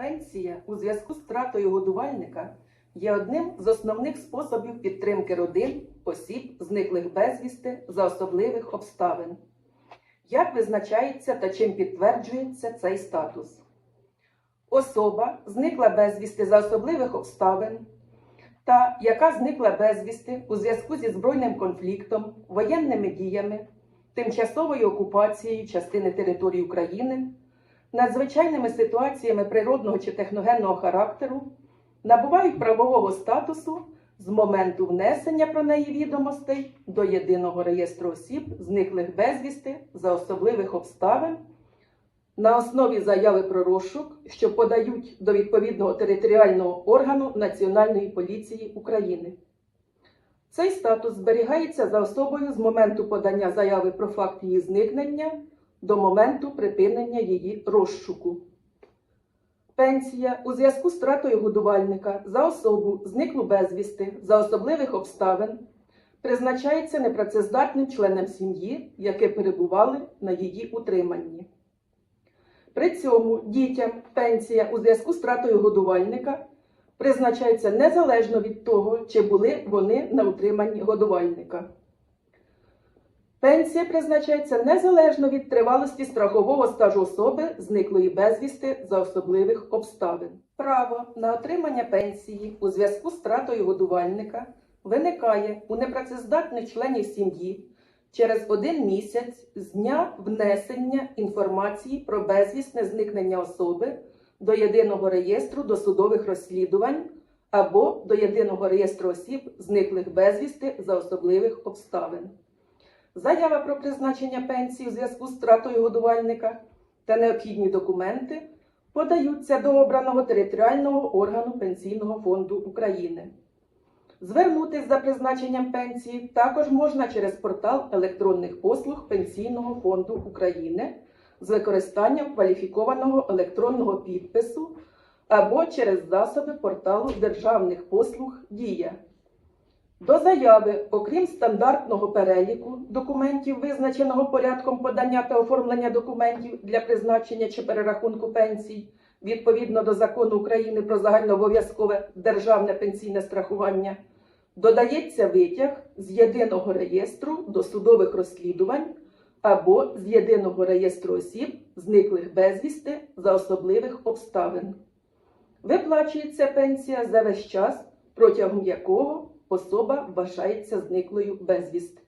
Пенсія у зв'язку з втратою годувальника є одним з основних способів підтримки родин, осіб, зниклих безвісти за особливих обставин. Як визначається та чим підтверджується цей статус? Особа зникла безвісти за особливих обставин, та яка зникла безвісти у зв'язку зі збройним конфліктом, воєнними діями, тимчасовою окупацією частини території України, надзвичайними ситуаціями природного чи техногенного характеру, набувають правового статусу з моменту внесення про неї відомостей до єдиного реєстру осіб, зниклих безвісти за особливих обставин на основі заяви про розшук, що подають до відповідного територіального органу Національної поліції України. Цей статус зберігається за особою з моменту подання заяви про факт її зникнення до моменту припинення її розшуку. Пенсія у зв'язку з втратою годувальника за особу зниклу безвісти за особливих обставин призначається непрацездатним членам сім'ї, які перебували на її утриманні. При цьому дітям пенсія у зв'язку з втратою годувальника призначається незалежно від того, чи були вони на утриманні годувальника. Пенсія призначається незалежно від тривалості страхового стажу особи, зниклої безвісти за особливих обставин. Право на отримання пенсії у зв'язку з втратою годувальника виникає у непрацездатних членів сім'ї через один місяць з дня внесення інформації про безвісне зникнення особи до єдиного реєстру досудових розслідувань або до єдиного реєстру осіб, зниклих безвісти за особливих обставин. Заява про призначення пенсії у зв'язку з втратою годувальника та необхідні документи подаються до обраного територіального органу Пенсійного фонду України. Звернутись за призначенням пенсії також можна через портал електронних послуг Пенсійного фонду України з використанням кваліфікованого електронного підпису або через засоби порталу державних послуг Дія. До заяви, окрім стандартного переліку документів, визначеного порядком подання та оформлення документів для призначення чи перерахунку пенсій, відповідно до закону України про загальнообов'язкове державне пенсійне страхування, додається витяг з єдиного реєстру досудових розслідувань або з єдиного реєстру осіб, зниклих безвісти за особливих обставин. Виплачується пенсія за весь час, протягом якого особа вважається зниклою безвісти.